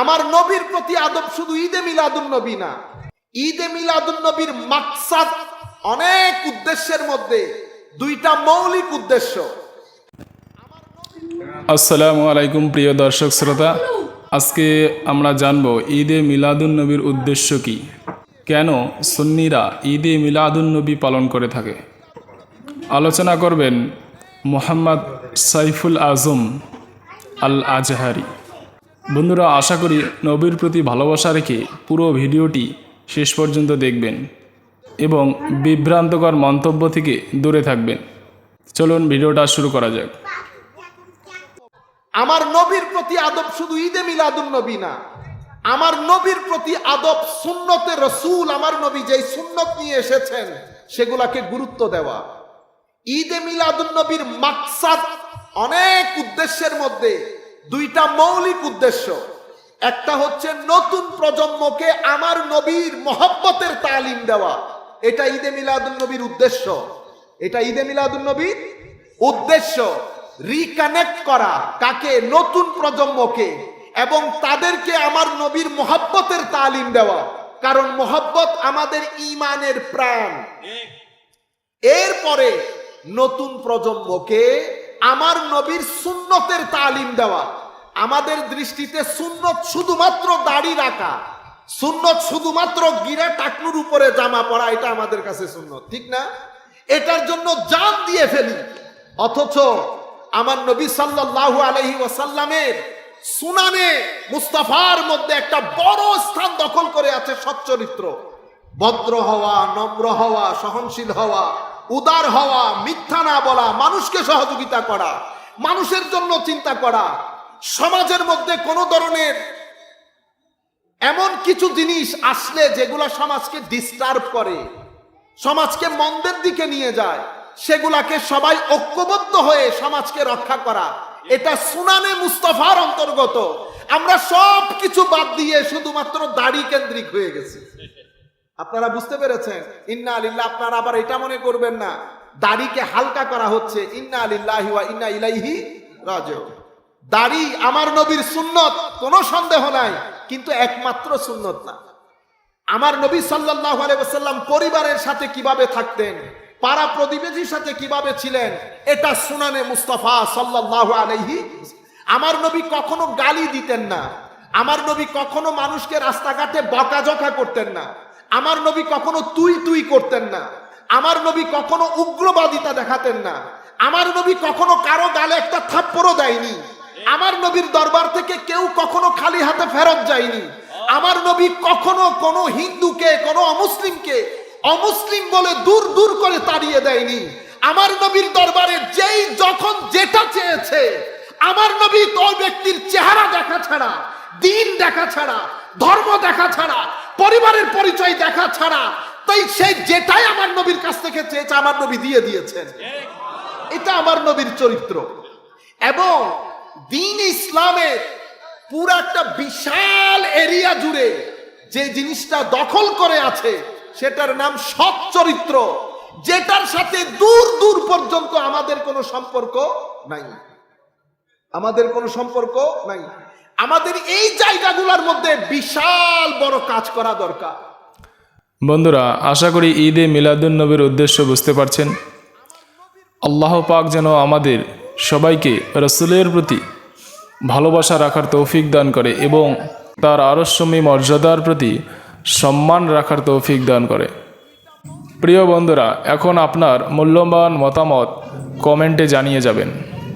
আমার নবীর প্রতি আদব শুধু ঈদে মিলাদুন নবী না, ঈদে মিলাদুন নবীর মাকসাদ অনেক উদ্দেশ্যের মধ্যে, দুইটা মৌলিক উদ্দেশ্য। আসসালামু আলাইকুম প্রিয় দর্শক শ্রোতা, আজকে আমরা জানব ঈদে মিলাদুন নবীর উদ্দেশ্য কি? কেন সুন্নিরা ঈদে মিলাদুন নবী পালন করে থাকে? আলোচনা করবেন মোহাম্মদ সাইফুল আজম আল আজহারি বন্ধুরা, আশা করি নবীর প্রতি ভালোবাসা রেখে পুরো ভিডিওটি শেষ পর্যন্ত দেখবেন এবং বিভ্রান্তকর মন্তব্য থেকে দূরে থাকবেন। চলুন ভিডিওটা শুরু করা যাক। আমার নবীর প্রতি আদব শুধু ঈদে মিলাদুন নবী না, আমার নবীর প্রতি আদব সুন্নতে রসুল আমার নবী যেই সুন্নত নিয়ে এসেছেন, সেগুলাকে গুরুত্ব দেওয়া। ঈদে মিলাদুন নবীর মাকসাদ অনেক উদ্দেশ্যের মধ্যে দুইটা মৌলিক উদ্দেশ্য। একটা হচ্ছে নতুন প্রজন্মকে আমার নবীর মহব্বতের তালিম দেওয়া। এটা ঈদে মিলাদুন নবীর উদ্দেশ্য। এটা ঈদে মিলাদুন নবীর উদ্দেশ্য। রিকানেক্ট করা কাকে? নতুন প্রজন্মকে। এবং তাদেরকে আমার নবীর মহব্বতের তালিম দেওয়া। কারণ মহব্বত আমাদের ইমানের প্রাণ। এরপরে নতুন প্রজন্মকে আমার নবীর সুন্নতের তালিম দেওয়া। আমাদের দৃষ্টিতে সুন্নত শুধুমাত্র দাড়ি রাখা, সুন্নত শুধুমাত্র গিরা টাকনুর উপরে জামা পরা, এটা আমাদের কাছে সুন্নত, ঠিক না? এটার জন্য জান দিয়ে ফেলি। অথচ আমার নবী সাল্লাল্লাহু আলাইহি ওয়াসাল্লামের সুনানে মুস্তাফার মধ্যে একটা বড় স্থান দখল করে আছে সচ্চরিত্র। ভদ্র হওয়া, নম্র হওয়া, সহনশীল হওয়া উদার হওয়া, মিথ্যা না বলা, মানুষকে সহযোগিতা করা, মানুষের জন্য চিন্তা করা, সমাজের মধ্যে কোনো ধরনের এমন কিছু জিনিস আসলে যেগুলো সমাজকে ডিস্টার্ব করে, সমাজকে মন্দের দিকে নিয়ে যায়, সেগুলাকে সবাই ঐক্যবদ্ধ হয়ে সমাজকে রক্ষা করা, এটা সুনানে মুস্তফার অন্তর্গত। আমরা সব কিছু বাদ দিয়ে শুধুমাত্র দাড়ি কেন্দ্রিক হয়ে গেছি। আপনারা বুঝতে পেরেছেন? ইন্না আলিল্লাহ আপনারা আবার এটা মনে করবেন না। দাড়িকে হালকা করা হচ্ছে। ইন্না আলিল্লাহি ওয়া ইন্না ইলাইহি রাজিউন। দাড়ি আমার নবীর সুন্নত, কোনো সন্দেহ নাই, কিন্তু একমাত্র সুন্নত না। আমার নবী সাল্লাল্লাহু আলাইহি ওয়াসাল্লাম পরিবারের সাথে কীভাবে থাকতেন, পাড়া প্রতিবেশীর সাথে কীভাবে ছিলেন, এটা সুনানে মুস্তাফা সাল্লাল্লাহু আলাইহি আমার নবী কখনো গালি দিতেন না। আমার নবী কখনো মানুষকে রাস্তাঘাটে বকাঝকা করতেন না। আমার নবী কখনো তুই তুই করতেন না। আমার নবী কখনো উগ্রবাদিতা দেখাতেন না। আমার নবী কখনো কারও গালে একটা থাপ্পড়ও দেয়নি। আমার নবীর দরবার থেকে কেউ কখনো খালি হাতে ফেরত যায়নি। আমার নবী কখনো কোনো হিন্দুকে, কোনো অমুসলিমকে, অমুসলিম বলে দূর দূর করে তাড়িয়ে দেয়নি। আমার নবীর দরবারে যেই, যখন যেটা চেয়েছে, আমার নবী তোর ব্যক্তির চেহারা দেখা ছাড়া, দিন দেখা ছাড়া, ধর্ম দেখা ছাড়া পরিবারের পরিচয় দেখা ছাড়া, তাই সেই যেটাই আমার নবীর কাছ থেকে চেয়েছে, আমার নবী দিয়ে দিয়েছেন। এটা আমার নবীর চরিত্র। এবং দিন ইসলামের পুরো একটা বিশাল এরিয়া জুড়ে যে জিনিসটা দখল করে আছে, সেটার নাম সৎ চরিত্র। যেটার সাথে দূর দূর পর্যন্ত আমাদের কোনো সম্পর্ক নাই। আমাদের কোনো সম্পর্ক নাই। আমাদের এই জায়গাগুলোর মধ্যে বিশাল বড় কাজ করা দরকার। বন্ধুরা, আশা করি ঈদে মিলাদুন নবীর উদ্দেশ্য বুঝতে পারছেন। আল্লাহ পাক যেন আমাদের সবাইকে রসুলের প্রতি ভালোবাসা রাখার তৌফিক দান করে এবং তার আরস্যমী মর্যাদার প্রতি সম্মান রাখার তৌফিক দান করে। প্রিয় বন্ধুরা, এখন আপনার মূল্যবান মতামত কমেন্টে জানিয়ে যাবেন।